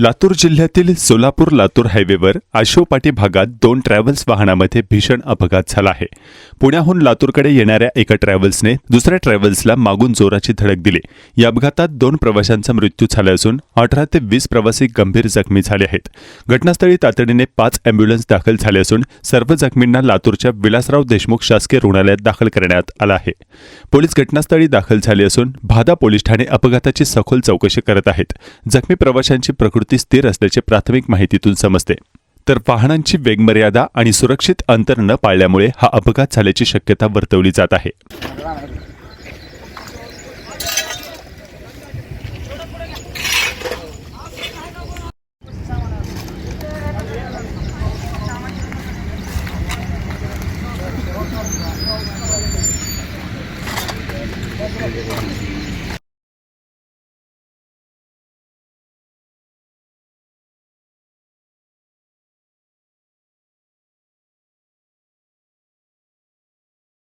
लातूर जिल्ह्यातील सोलापूर लातूर हायवेवर आशोपाटी भागात दोन ट्रॅव्हल्स वाहनामध्ये भीषण अपघात झाला आहे. पुण्याहून लातूरकडे येणाऱ्या एका ट्रॅव्हल्सने दुसऱ्या ट्रॅव्हल्सला मागून जोराची धडक दिली. या अपघातात दोन प्रवाशांचा मृत्यू झाला असून अठरा ते वीस प्रवासी गंभीर जखमी झाले आहेत. घटनास्थळी तातडीने पाच अँब्युलन्स दाखल झाले असून सर्व जखमींना लातूरच्या विलासराव देशमुख शासकीय रुग्णालयात दाखल करण्यात आला आहे. पोलीस घटनास्थळी दाखल झाले असून भादा पोलीस ठाणे अपघाताची सखोल चौकशी करत आहेत. जखमी प्रवाशांची प्रकृती गतीवरती स्थिर असल्याचे प्राथमिक माहितीतून समजते तर वाहनांची वेगमर्यादा आणि सुरक्षित अंतर न पाळल्यामुळे हा अपघात झाल्याची शक्यता वर्तवली जात आहे